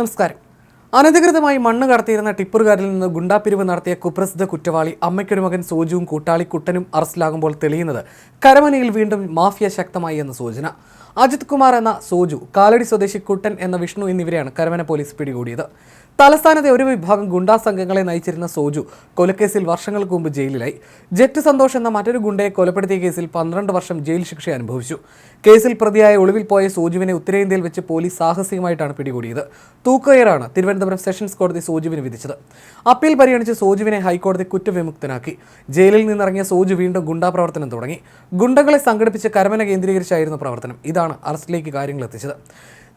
നമസ്കാരം. അനധികൃതമായി മണ്ണ് കടത്തിയിരുന്ന ടിപ്പറുകാരിൽ നിന്ന് ഗുണ്ടാപ്പിരിവ് നടത്തിയ കുപ്രസിദ്ധ കുറ്റവാളി അമ്മയ്ക്കൊരു മകൻ സോജുവും കൂട്ടാളി കുട്ടനും അറസ്റ്റിലാകുമ്പോൾ തെളിയുന്നത് കരമനയിൽ വീണ്ടും മാഫിയ ശക്തമായി എന്ന സൂചന. അജിത് കുമാർ എന്ന സോജു കാലടി സ്വദേശി കുട്ടൻ എന്ന വിഷ്ണു എന്നിവരെയാണ് കരമന പോലീസ് പിടികൂടിയത്. തലസ്ഥാനത്തെ ഒരു വിഭാഗം ഗുണ്ടാ സംഘങ്ങളെ നയിച്ചിരുന്ന സോജു കൊലക്കേസിൽ വർഷങ്ങൾക്ക് മുമ്പ് ജയിലിലായി. ജെറ്റ് സന്തോഷ് എന്ന മറ്റൊരു ഗുണ്ടയെ കൊലപ്പെടുത്തിയ കേസിൽ പന്ത്രണ്ട് വർഷം ജയിൽ ശിക്ഷ അനുഭവിച്ചു. കേസിൽ പ്രതിയായ ഒളിവിൽ പോയ സോജുവിനെ ഉത്തരേന്ത്യയിൽ വെച്ച് പോലീസ് സാഹസികമായിട്ടാണ് പിടികൂടിയത്. തൂക്കയറാണ് തിരുവനന്തപുരം സെഷൻസ് കോടതി സോജുവിന് വിധിച്ചത്. അപ്പീൽ പരിഗണിച്ച് സോജുവിനെ ഹൈക്കോടതി കുറ്റവിമുക്തനാക്കി. ജയിലിൽ നിന്നിറങ്ങിയ സോജു വീണ്ടും ഗുണ്ടാ പ്രവർത്തനം തുടങ്ങി. ഗുണ്ടകളെ സംഘടിപ്പിച്ച് കരമന കേന്ദ്രീകരിച്ചായിരുന്നു പ്രവർത്തനം. ഇതാണ് അറസ്റ്റിലേക്ക് കാര്യങ്ങൾ എത്തിച്ചത്.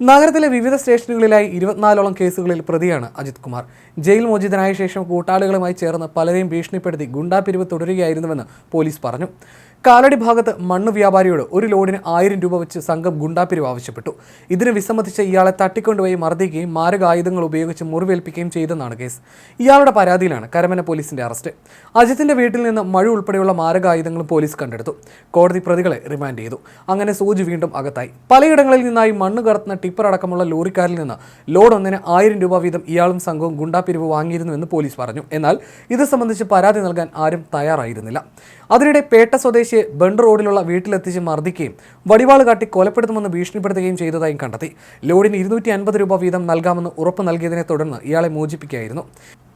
നഗരത്തിലെ വിവിധ സ്റ്റേഷനുകളിലായി ഇരുപത്തിനാലോളം കേസുകളിൽ പ്രതിയാണ് അജിത് കുമാർ. ജയിൽ മോചിതനായ ശേഷം കൂട്ടാളികളുമായി ചേർന്ന് പലരെയും ഭീഷണിപ്പെടുത്തി ഗുണ്ടാപിരിവ് തുടരുകയായിരുന്നുവെന്ന് പോലീസ് പറഞ്ഞു. കാലടി ഭാഗത്ത് മണ്ണ് വ്യാപാരിയോട് ഒരു ലോഡിന് ആയിരം രൂപ വെച്ച് സംഘം ഗുണ്ടാപ്പിരിവ് ആവശ്യപ്പെട്ടു. ഇതിന് വിസമ്മതിച്ച ഇയാളെ തട്ടിക്കൊണ്ടുപോയി മർദ്ദിക്കുകയും മാരകായുധങ്ങൾ ഉപയോഗിച്ച് മുറിവേൽപ്പിക്കുകയും ചെയ്തെന്നാണ് കേസ്. ഇയാളുടെ പരാതിയിലാണ് കരമന പോലീസിന്റെ അറസ്റ്റ്. അജിത്തിന്റെ വീട്ടിൽ നിന്ന് മഴ ഉൾപ്പെടെയുള്ള മാരകായുധങ്ങളും പോലീസ് കണ്ടെടുത്തു. കോടതി പ്രതികളെ റിമാൻഡ് ചെയ്തു. അങ്ങനെ സൂചി വീണ്ടും അകത്തായി. പലയിടങ്ങളിൽ നിന്നായി മണ്ണ് കടത്തുന്ന ടിപ്പർ അടക്കമുള്ള ലോറിക്കാരിൽ നിന്ന് ലോഡ് ഒന്നിന് ആയിരം രൂപ വീതം ഇയാളും സംഘവും ഗുണ്ടാപ്പിരിവ് വാങ്ങിയിരുന്നുവെന്ന് പോലീസ് പറഞ്ഞു. എന്നാൽ ഇത് സംബന്ധിച്ച് പരാതി നൽകാൻ ആരും തയ്യാറായിരുന്നില്ല. അതിനിടെ പേട്ട സ്വദേശിയെ ബണ്ട് റോഡിലുള്ള വീട്ടിലെത്തിച്ച് മർദ്ദിക്കുകയും വടിവാൾ കാട്ടി കൊലപ്പെടുത്തുമെന്ന് ഭീഷണിപ്പെടുത്തുകയും ചെയ്തതായും കണ്ടെത്തി. ലോഡിന് ഇരുന്നൂറ്റി അൻപത് രൂപ വീതം നൽകാമെന്ന് ഉറപ്പ് നൽകിയതിനെ തുടർന്ന് ഇയാളെ മോചിപ്പിക്കുകയായിരുന്നു.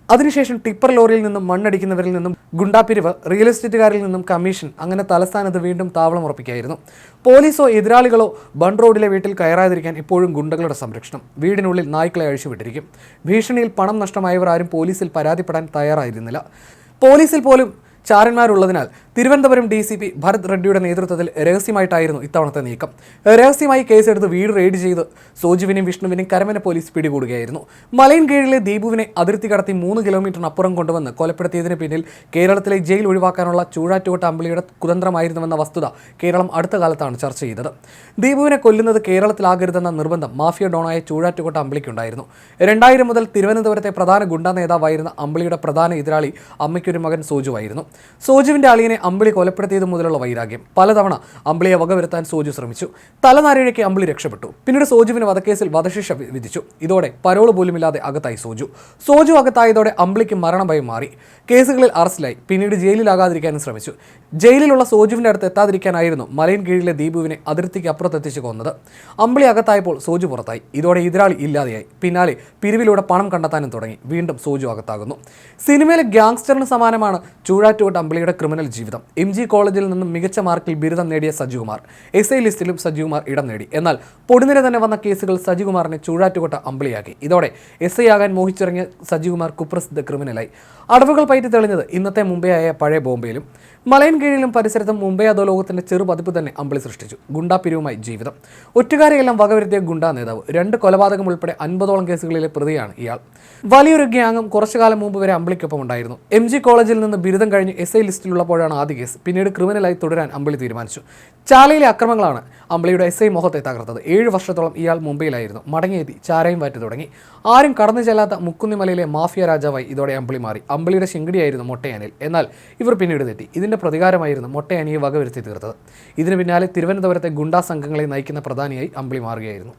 അതിനുശേഷം ടിപ്പർ ലോറിയിൽ നിന്നും മണ്ണടിക്കുന്നവരിൽ നിന്നും ഗുണ്ടാപ്പിരിവ് റിയൽ എസ്റ്റേറ്റുകാരിൽ നിന്നും കമ്മീഷൻ അങ്ങനെ തലസ്ഥാനത്ത് വീണ്ടും താവളം ഉറപ്പിക്കുകയായിരുന്നു. പോലീസോ എതിരാളികളോ ബണ്ട് റോഡിലെ വീട്ടിൽ കയറാതിരിക്കാൻ ഇപ്പോഴും ഗുണ്ടകളുടെ സംരക്ഷണം. വീടിനുള്ളിൽ നായ്ക്കളെ അഴിച്ചുവിട്ടിരിക്കും. ഭീഷണിയിൽ പണം നഷ്ടമായവർ ആരും പോലീസിൽ പരാതിപ്പെടാൻ തയ്യാറായിരുന്നില്ല. പോലീസിൽ പോലും ചാരന്മാരുള്ളതിനാൽ Thiruvananthapuram D C P Bharath റെഡ്ഡിയുടെ നേതൃത്വത്തിൽ രഹസ്യമായിട്ടായിരുന്നു ഇത്തവണത്തെ നീക്കം. രഹസ്യമായി കേസെടുത്ത് വീട് റെയ്ഡ് ചെയ്ത് സോജുവിനെയും വിഷ്ണുവിനെയും കരമന പോലീസ് പിടികൂടുകയായിരുന്നു. മലയൻ കീഴിലെ ദീപുവിനെ അതിർത്തി കടത്തി മൂന്ന് കിലോമീറ്ററിനപ്പുറം കൊണ്ടുവന്ന് കൊലപ്പെടുത്തിയതിന് പിന്നിൽ കേരളത്തിലെ ജയിൽ ഒഴിവാക്കാനുള്ള ചൂഴാറ്റുകൊട്ട അമ്പിളിയുടെ കുതന്ത്രമായിരുന്നുവെന്ന വസ്തുത കേരളം അടുത്ത കാലത്താണ് ചർച്ച ചെയ്തത്. ദീപുവിനെ കൊല്ലുന്നത് കേരളത്തിലാകരുതെന്ന നിർബന്ധം മാഫിയ ഡോണായ ചൂഴാറ്റുകൊട്ട അമ്പിളിക്കുണ്ടായിരുന്നു. രണ്ടായിരം മുതൽ തിരുവനന്തപുരത്തെ പ്രധാന ഗുണ്ടാ നേതാവായിരുന്ന അമ്പിളിയുടെ പ്രധാന എതിരാളി അമ്മയ്ക്കൊരു മകൻ സോജുവായിരുന്നു. സോജുവിന്റെ അളിയനെ അമ്പിളി കൊലപ്പെടുത്തിയത് മുതലുള്ള വൈരാഗ്യം. പലതവണ അമ്പിളിയെ വകവരുത്താൻ സോജു ശ്രമിച്ചു. തലനാരിഴയ്ക്ക് അമ്പിളി രക്ഷപ്പെട്ടു. പിന്നീട് സോജുവിന് വധക്കേസിൽ വധശിക്ഷ വിധിച്ചു. ഇതോടെ പരോൾ പോലുമില്ലാതെ അകത്തായി സോജു. സോജു അകത്തായതോടെ അമ്പിളിക്ക് മരണഭയം മാറി. കേസുകളിൽ അറസ്റ്റിലായി. പിന്നീട് ജയിലിലാകാതിരിക്കാനും ശ്രമിച്ചു. ജയിലിലുള്ള സോജുവിന്റെ അടുത്ത് എത്താതിരിക്കാനായിരുന്നു മലയൻ കീഴിലെ ദീപുവിനെ അതിർത്തിക്ക് അപ്പുറത്തെത്തിച്ചു കൊന്നത്. അമ്പിളി അകത്തായപ്പോൾ സോജു പുറത്തായി. ഇതോടെ എതിരാളി ഇല്ലാതെയായി. പിന്നാലെ പിരിവിലൂടെ പണം കണ്ടെത്താനും തുടങ്ങി. വീണ്ടും സോജു അകത്താകുന്നു. സിനിമയിലെ ഗ്യാങ്സ്റ്ററിന് സമാനമാണ് ചൂഴാറ്റുകൊണ്ട് അമ്പിളിയുടെ ക്രിമിനൽ ജീവിതം. എം ജി കോളേജിൽ നിന്നും മികച്ച മാർക്കിൽ ബിരുദം നേടിയ സജികുമാർ എസ് ഐ ലിസ്റ്റിലും സജികുമാർ ഇടം നേടി. എന്നാൽ പൊടുന്നിര തന്നെ വന്ന കേസുകൾ സജികുമാറിനെ ചൂഴാറ്റുകൊട്ട അമ്പിളിയാക്കി. ഇതോടെ എസ് ഐ ആകാൻ മോഹിച്ചിറങ്ങിയ സജികുമാർ കുപ്രസിദ്ധ ക്രിമിനലായി. അടവുകൾ പയറ്റി തെളിഞ്ഞത് ഇന്നത്തെ മുംബൈയായ പഴയ ബോംബെയിലും മലയൻ കീഴിലും പരിസരത്തും മുംബൈ അധോലോകത്തിന്റെ ചെറു ചെറുപതിപ്പ് തന്നെ അമ്പിളി സൃഷ്ടിച്ചു. ഗുണ്ടാ പിരിവുമായി ജീവിതം. ഒറ്റുകാരെയെല്ലാം വകവരുത്തിയ ഗുണ്ടാ നേതാവ് രണ്ട് കൊലപാതകം ഉൾപ്പെടെ അൻപതോളം കേസുകളിലെ പ്രതിയാണ് ഇയാൾ. വലിയൊരു ഗ്യാങ്ങും കുറച്ചു കാലം മുമ്പ് വരെ അമ്പിളിക്കൊപ്പം ഉണ്ടായിരുന്നു. എം ജി കോളേജിൽ നിന്ന് ബിരുദം കഴിഞ്ഞ് എസ് ഐ ലിസ്റ്റിലുള്ളപ്പോഴാണ് ആദ്യ കേസ്. പിന്നീട് ക്രിമിനലായി തുടരാൻ അമ്പിളി തീരുമാനിച്ചു. ചാലയിലെ അക്രമങ്ങളാണ് അമ്പിളിയുടെ എസ് ഐ മുഖത്തെ തകർത്തത്. ഏഴ് വർഷത്തോളം ഇയാൾ മുംബൈയിലായിരുന്നു. മടങ്ങിയെത്തി ചാരയും വാറ്റി തുടങ്ങി. ആരും കടന്നു ചെല്ലാത്ത മുക്കുന്നിമലയിലെ മാഫിയ രാജാവായി ഇതോടെ അമ്പിളി മാറി. അമ്പിളിയുടെ ശിങ്കിടിയായിരുന്നു മൊട്ടയാനിൽ. എന്നാൽ ഇവർ പിന്നീട് തെറ്റി. ഇതിന്റെ പ്രതികാരമായിരുന്നു മൊട്ടയാനിയെ വകവരുത്തി തീർത്തത്. ഇതിന് പിന്നാലെ തിരുവനന്തപുരത്തെ ഗുണ്ടാ സംഘങ്ങളെ നയിക്കുന്ന പ്രധാനിയായി അമ്പിളി മാറുകയായിരുന്നു.